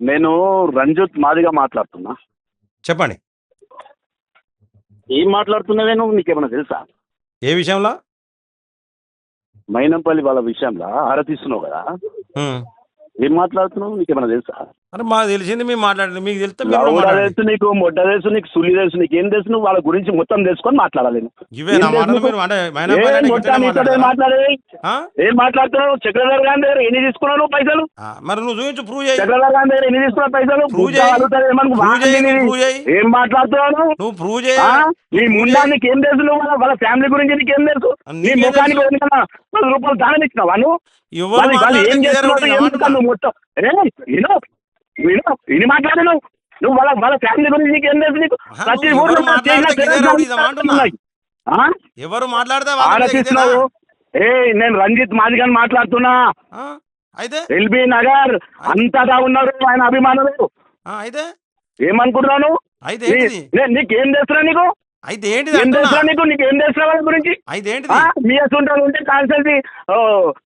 నేను రంజిత్ మాదిగా మాట్లాడుతున్నా. చెప్పండి. ఏం మాట్లాడుతున్నావే నువ్వు నీకేమైనా తెలుసా? ఏ విషయంలో? మైనంపల్లి వాళ్ళ విషయంలో ఆరతిస్తున్నావు కదా. ఏం మాట్లాడుతున్నావు నీకేమైనా తెలుసా? అరే మాకు తెలిసింది మేము మాట్లాడండి మీకు తెలిస్తే లౌడ. తెలుసు నీకు మొడ్డ తెలుసు నీకు సుల్లి తెలుసు నీకు ఏం తెలుసు నువ్వు వాళ్ళ గురించి మొత్తం తెలుసుకొని మాట్లాడాలి. ఇవే నా ఏం మాటలు? మీరు అంటే మైనా ఏం మొట్ట? మాట్లాడేది? ఏం మాట్లాడుతున్నావు చక్రధర్ గారి దగ్గర ఎన్ని తీసుకున్నావు నువ్వు పైసలు మరి నువ్వు చూపించు ప్రూవ్ చేయి చక్రధర్ గారి దగ్గర ఎన్ని తీసుకున్నావు పైసలు ప్రూవ్ బుద్ధ చేయి. అడుగుతారు ఏమనుకో, ప్రూవ్ వాడిని చేయి, నీది. ప్రూవ్ చేయి. ఏం మాట్లాడుతున్నావు నువ్వు? ప్రూవ్ చేయి? నీ చేయి. నీకేం తెలుసు నువ్వు వాళ్ళ- ఫ్యామిలీ గురించి నీకేం తెలుసు నీ నీకేం ముఖానికి పది రూపాయలు దానం ఇచ్చినావా నువ్వు ఏం ఏం నువ్వు మొత్తం ఏ విను విను మాట్లాడు నువ్వు. నువ్వు వాళ్ళ వాళ్ళ ఫ్యామిలీ గురించి నీకు ఏం తెలుసు నీకు? ప్రతి ఊర్లో ఎవరు మాట్లాడితే ఆలోచిస్తున్నావు? ఏ నేను రంజిత్ మాదిగని మాట్లాడుతున్నా? అయితే? ఎల్బీ నగర్ అంతగా ఉన్నారు ఆయన అభిమానులు. అయితే? ఏమనుకుంటున్నాను అయితే నీకేం తెలుసురా నీకు? అయితే ఏంటిది ఏం అంటున్నా? తెలుసురా నీకు? నీకు ఏం తెలుసురా వాళ్ళ గురించి? అయితే ఆ, ఏంటిది మీ అసలు ఉంటే కాన్సల్టీ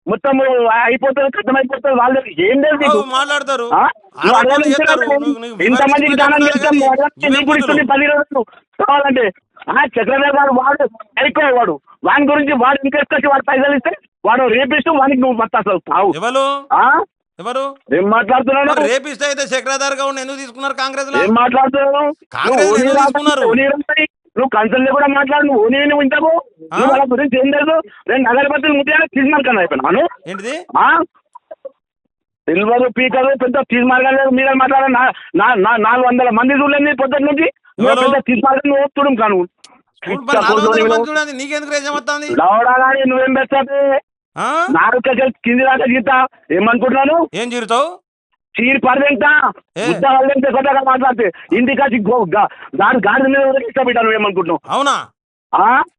మొత్తం అయిపోతుంది కథం అయిపోతుంది వాళ్ళు ఏం ఓ, మాట్లాడతారు? ఇంతమందికి దానం చేస్తాం నీకు ఇస్తుంది. పది రోజులు? కావాలంటే ఆ చక్రధర్ గారు వాడు అయిపోయి వాడు వాని గురించి వాడు ఇంకెసుకొచ్చి వాడు పైసలు ఇస్తే వాడు రేపిస్తూ వానికి నువ్వు మొత్తం అసలు ఎవరు? ఎవరు? ఏం మాట్లాడుతున్నావు మరి రేపిస్తే అయితే చక్రధారి గౌడ్ ఎందుకు తీసుకున్నారు కాంగ్రెస్లో ఏం మాట్లాడుతున్నావు? కాంగ్రెస్ నువ్వు ఎందుకు తీసుకున్నారు? కన్సల్ట్ కూడా మాట్లాడు నువ్వు ఓనీ నువ్వు ఇంతకు? నువ్వు వాళ్ళ గురించి ఏం తెలుసు? రెండు అగరబత్తులు ముట్టిగా తీసుమార్ కన్నా అయిపోయినాను ఏంటిది? సిల్వర్ పీకర్ పెద్ద తీసుమార్గాలు మీద మాట్లాడ నాలుగు వందల మంది చూడలేదు పొద్దున్న నుంచి? పెద్ద తీసుమార్గం నువ్వు ఒప్పుడం కాను. మరి నాలుగు వందల మంది చూడండి నీకెందుకు రేజం వస్తుంది లవడా కానీ నువ్వేం? నాలుగు కసలు కింది దాకా గీతా ఏమనుకుంటున్నాను? ఏం చీరుతావు చీరి పర్వెంట ఏ? బుద్ధ వాళ్ళంటే కొత్తగా మాట్లాడితే. ఇంటికి గాడి గాడి మీద ఇష్టపెట్టాను నువ్వేమనుకుంటున్నావు? అవునా?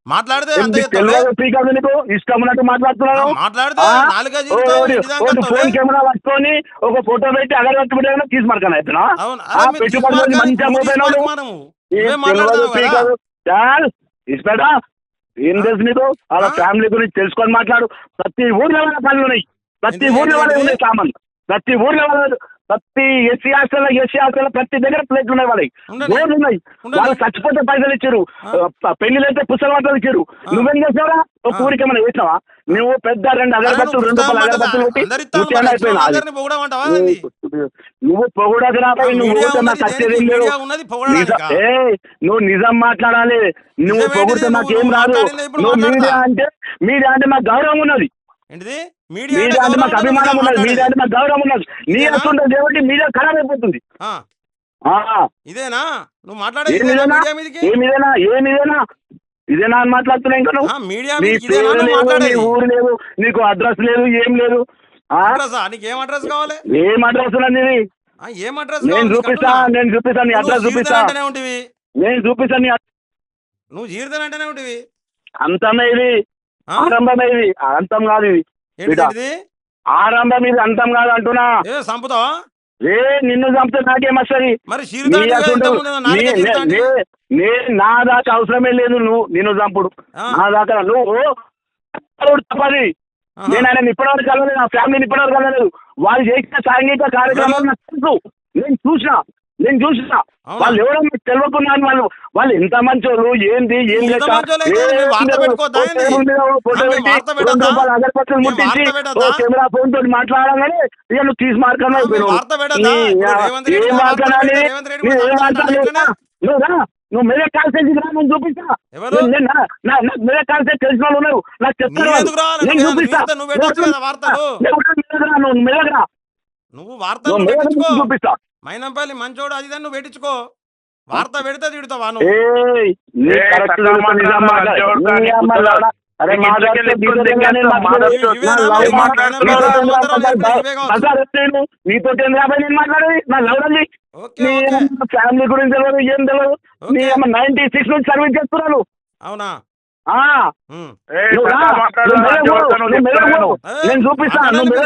మాట్లాడితే తెలియదు నీకు? ఇష్టం ఉన్నట్టు మాట్లాడుతున్నాను మాట్లాడితే. ఫోన్ కెమెరా పట్టుకొని ఒక ఫోటో పెట్టి అగరబత్తి పెట్టి తీసి మార్కాను కానీ మంచిగా ఏం తెలుసు నీకు? వాళ్ళ? ఫ్యామిలీ గురించి తెలుసుకొని మాట్లాడు. ప్రతి ఊర్లో పనులు ఉన్నాయి. ప్రతి ఊర్లో? ఉన్నాయి సామాన్ ప్రతి ఊర్లో ప్రతి ఎస్సీ హాస్టల్ ఎస్సీ హాస్టల్ ప్రతి దగ్గర ప్లేట్లు ఉన్నాయి వాళ్ళకి. బోర్డులు ఉన్నాయి. వాళ్ళు చచ్చిపోతే పైసలు ఇచ్చారు. పెళ్ళిలు అయితే పుస్తకాలు వాటలు ఇచ్చారు. నువ్వేం చేసావరా ఒక. ఊరికి ఏమైనా చేసినావా నువ్వు పెద్ద రెండు అగరబత్తులు నువ్వు రెండు రూపాయల అగరబత్తులు? పెట్టి? నువ్వు పొగడకు రాబాయి నువ్వు నాకు ఏం నువ్వు నిజం మాట్లాడాలి నువ్వు? పొగిడితే నాకేం రాదు నువ్వు. మీడియా అంటే మీడియా అంటే మాకు గౌరవం ఉన్నది ఏంటిది మీడియా మీడియా అంటే మాకు గౌరవం అభిమానం ఉందని ఉన్నది మీడియా మాట్లాడేది. అంటే మాకు గౌరవం ఉన్నది. నీ ఇదేనా? వస్తుంటుంది కాబట్టి మీడియా ఖరాబ్ అయిపోతుంది. ఇదేనా? నువ్వు ఇదేనా అని మాట్లాడుతున్నా ఇంకా నువ్వు? మీడియా ఊరు లేదు నీకు అడ్రస్ లేదు ఏం లేదు. ఆ? అడ్రస్? నీకు ఏం అడ్రస్ కావాలి? ఏం అడ్రస్ ఉన్నది నీది? ఆ, ఏం అడ్రస్ నేను చూపిస్తా? నేను చూపిస్తా నీ అడ్రస్ చూపిస్తా. నేను చూపిస్తా నీ నువ్వు జీవితానంటేనే ఉంటివి. అంతమే ఇది ఆ? ఆరంభమే ఇది అంతం కాదు ఇది? ఆరంభం ఇది అంతం కాదు అంటున్నా. ఏ సంపుతావా ఏ నిన్ను చంపితే నాకేం వస్తుంది? మరి జీవితానికి ఇంతకుముందు నాలుగే జీవితానికి. నా దాకా అవసరమే లేదు నువ్వు నిన్ను చంపుడు. నా దాకా నువ్వు తప్పది. నేను ఆయన ఇప్పటివరకు కలవలేదు నా ఫ్యామిలీని ఇప్పటివరకు కలవలేదు. వాళ్ళు చేసిన సాంఘిక కార్యక్రమాలు నేను చూసిన. నేను చూసిన? వాళ్ళు ఎవరో మీకు తెలియకున్నాను వాళ్ళు వాళ్ళు ఎంత మంచోళ్ళు ఏంది ఏం ఎంత మంచోళ్ళు ఏం మీరు ఏంది? మీరు? రూపాయల అగరబత్తులు మీరు ముట్టించి? కెమెరా ఫోన్ తోటి మాట్లాడగానే ఇక నువ్వు తీసి మీరు రెడ్డి ఏం మాట్లాడాలి? ఏం మాట్లాడాలి? మాట్లాడాలి? నువ్వు రా నువ్వు మెదక్ కాన్సెన్స్ రా నేను చూపిస్తా. నాకు మెదక్ కాన్సెన్స్ తెలిసిన వాళ్ళు ఉన్నారు. నాకు మీరు రావాలి? నేను నువ్వు చూపిస్తా. నువ్వు మెదక్ రా, నువ్వు వార్తలు చూపిస్తా. మైనంపల్లి మంచోడు అది ఇది నువ్వు పెట్టించుకో వార్త పెడితే తిడతావా నువ్వు. నీతో మాట్లాడేది. ఫ్యామిలీ గురించి తెలియదు ఏం తెలియదు నీ. అమ్మ నైన్టీ సిక్స్ నుంచి సర్వీస్ చేస్తున్నాను. అవునా? నేను చూపిస్తా. మాట్లాడండి నువ్వు మీరు మెదక్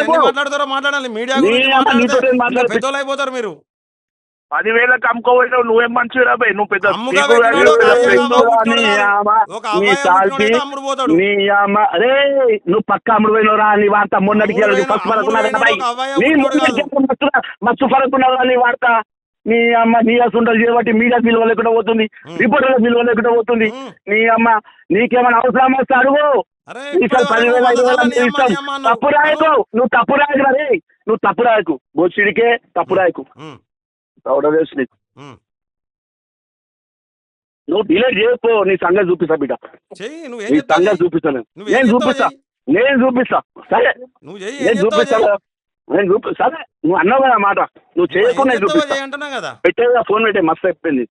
ఎన్ని పో. మాట్లాడతారో మాట్లాడాలి మీడియా పెద్దోళ్ళు అయిపోతారు మీరు. పదివేలకు అమ్ముకోపోయినావు నువ్వేం మంచిగా పోయి నువ్వు పెద్ద నీ. అమ్మ, అరే నువ్వు పక్క అమ్ముడు పోయినవరా నీ వార్త మొన్నటికి ఫస్ట్ పోయిన- ఫరక్ ఉన్నది అమ్ముడు కదా పోయిన ఒక అబ్బాయి నీ అమ్ముతున్నాడు మొన్నటికి మస్తు మస్తు ఫరక్ ఉన్నదా నీ వార్త. నీ అమ్మ నీ అసలు చేయబట్టి మీడియా విలువ లేకుండా పోతుంది. రిపోర్టర్ల విలువ లేకుండా పోతుంది. నీ అమ్మ నీకేమైనా అవసరం వస్తే అడుగు. పదివేల ఐదు వేల ఇస్తాం. తప్పు రాయకు నువ్వు తప్పు రాయకు రే నువ్వు తప్పు రాయకు బొచ్చిడికే తప్పు రాయకు. దౌడవేసి నీకు. నువ్వు డిలేట్ చేయకపో నీ సంగతి చూపిస్తా బిడ్డ. నీ సంగతి ఏం నేను చెప్తావు చూపిస్తా. నేను చూపిస్తా. సరే. నేను చూపిస్తా. నేను చూపి సరే. నువ్వు అన్నావు కదా మాట. నువ్వు చేయకుండా నేను చూపిస్తా. పెట్టేదా ఫోన్ పెట్టే మస్తు అయిపోయింది.